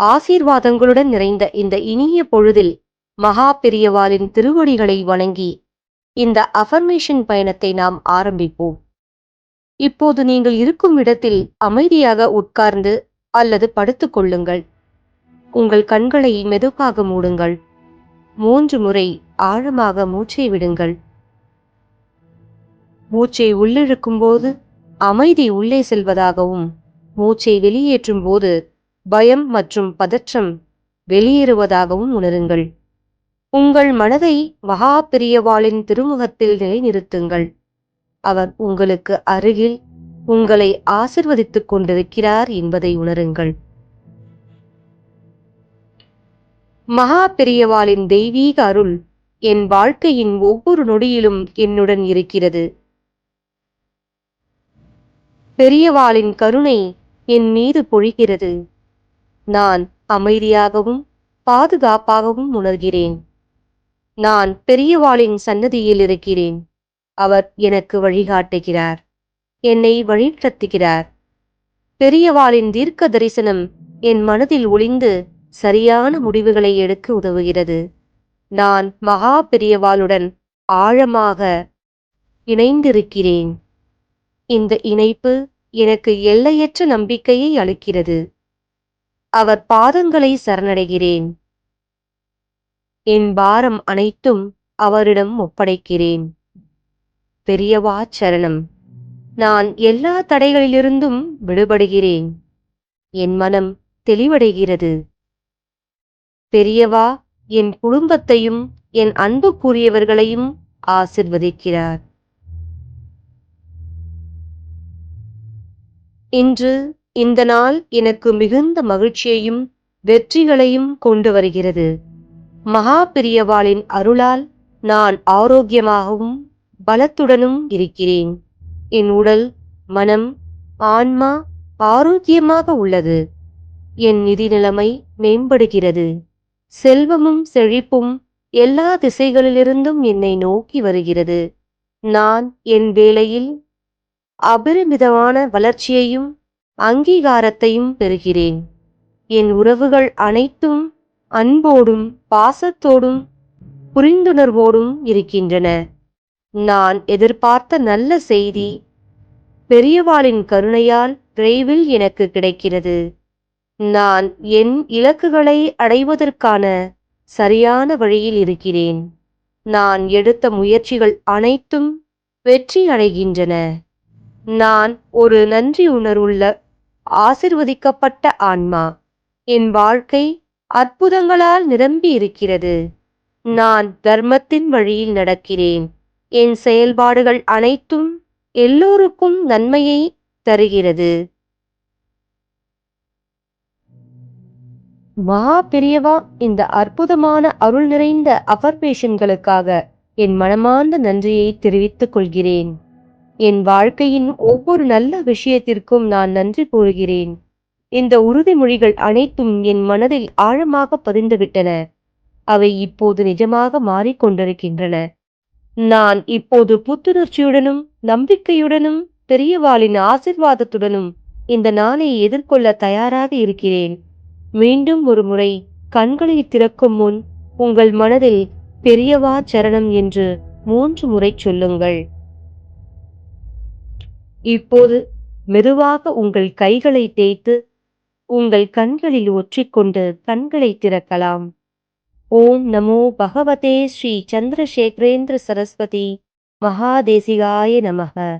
ஆசீர்வாதங்களுடன் நிறைந்த இந்த இனிய பொழுதில் மகா பெரியவாளின் திருவடிகளை வணங்கி இந்த அஃபர்மேஷன் பயணத்தை நாம் ஆரம்பிப்போம். இப்போது நீங்கள் இருக்கும் இடத்தில் அமைதியாக உட்கார்ந்து அல்லது படுத்துக் கொள்ளுங்கள். உங்கள் கண்களை மெதுவாக மூடுங்கள். மூன்று முறை ஆழமாக மூச்சை விடுங்கள். மூச்சை உள்ளிழுக்கும் போது அமைதி உள்ளே செல்வதாகவும் மூச்சை வெளியேற்றும் போது பயம் மற்றும் பதற்றம் வெளியேறுவதாகவும் உணருங்கள். உங்கள் மனதை மகா பெரியவாளின் திருமுகத்தில் நிலைநிறுத்துங்கள். அவர் உங்களுக்கு அருகில் உங்களை ஆசிர்வதித்துக் கொண்டிருக்கிறார் என்பதை உணருங்கள். மகா பெரியவாளின் தெய்வீக அருள் என் வாழ்க்கையின் ஒவ்வொரு நொடியிலும் என்னுடன் இருக்கிறது. பெரியவாளின் கருணை என் மீது பொழிகிறது. நான் அமைதியாகவும் பாதுகாப்பாகவும் உணர்கிறேன். நான் பெரியவாளின் சன்னதியில் இருக்கிறேன். அவர் எனக்கு வழிகாட்டுகிறார். என்னை வழிநடத்துகிறார். பெரியவாளின் தீர்க்க தரிசனம் என் மனதில் ஒளிந்து சரியான முடிவுகளை எடுக்க உதவுகிறது. நான் மகா பெரியவாளுடன் ஆழமாக இணைந்திருக்கிறேன். இந்த இணைப்பு எனக்கு எல்லையற்ற நம்பிக்கையை அளிக்கிறது. அவர் பாதங்களை சரணடைகிறேன். என் பாரம் அனைத்தும் அவரிடம் ஒப்படைக்கிறேன். பெரியவா சரணம். நான் எல்லா தடைகளிலிருந்தும் விடுபடுகிறேன். என் மனம் தெளிவடைகிறது. பெரியவா என் குடும்பத்தையும் என் அன்புக்குரியவர்களையும் ஆசிர்வதிக்கிறார். இன்று இந்த நாள் எனக்கு மிகுந்த மகிழ்ச்சியையும் வெற்றிகளையும் கொண்டு வருகிறது. மகா பெரியவாளின் அருளால் நான் ஆரோக்கியமாகவும் பலத்துடனும் இருக்கிறேன். என் உடல் மனம் ஆன்மா ஆரோக்கியமாக உள்ளது. என் நிதி நிலைமை மேம்படுகிறது. செல்வமும் செழிப்பும் எல்லா திசைகளிலிருந்தும் என்னை நோக்கி வருகிறது. நான் என் வேலையில் அபரிமிதமான வளர்ச்சியையும் அங்கீகாரத்தையும் பெறுகிறேன். என் உறவுகள் அனைத்தும் அன்போடும் பாசத்தோடும் புரிந்துணர்வோடும் இருக்கின்றன. நான் எதிர்பார்த்த நல்ல செய்தி பெரியவாளின் கருணையால் விரைவில் எனக்கு கிடைக்கிறது. நான் என் இலக்குகளை அடைவதற்கான சரியான வழியில் இருக்கிறேன். நான் எடுத்த முயற்சிகள் அனைத்தும் வெற்றி அடைகின்றன. நான் ஒரு நன்றி உணர்வுள்ள ஆசிர்வதிக்கப்பட்ட ஆன்மா. என் வாழ்க்கை அற்புதங்களால் நிரம்பி இருக்கிறது நான் தர்மத்தின் வழியில் நடக்கிறேன். என் செயல்பாடுகள் அனைத்தும் எல்லோருக்கும் நன்மையை தருகிறது. மகா பெரியவா இந்த அற்புதமான அருள் நிறைந்த அபர்மேஷன்களுக்காக என் மனமார்ந்த நன்றியை தெரிவித்துக் கொள்கிறேன். என் வாழ்க்கையின் ஒவ்வொரு நல்ல விஷயத்திற்கும் நான் நன்றி கூறுகிறேன். இந்த உறுதிமொழிகள் அனைத்தும் என் மனதில் ஆழமாக பதிந்துவிட்டன. அவை இப்போது நிஜமாக மாறிக்கொண்டிருக்கின்றன. நான் இப்போது புத்துணர்ச்சியுடனும் நம்பிக்கையுடனும் பெரியவாளின் ஆசிர்வாதத்துடனும் இந்த நாளை எதிர்கொள்ள தயாராக இருக்கிறேன். மீண்டும் ஒரு முறை கண்களை திறக்கும் முன் உங்கள் மனதில் பெரியவா சரணம் என்று மூன்று முறை சொல்லுங்கள். இப்போது மெதுவாக உங்கள் கைகளை தேய்த்து உங்கள் கண்களில் ஒற்றிக்கொண்டு கண்களை திறக்கலாம். ஓம் நமோ பகவதே ஸ்ரீ சந்திரசேகரேந்திர சரஸ்வதி மகாதேசிகாய நமக.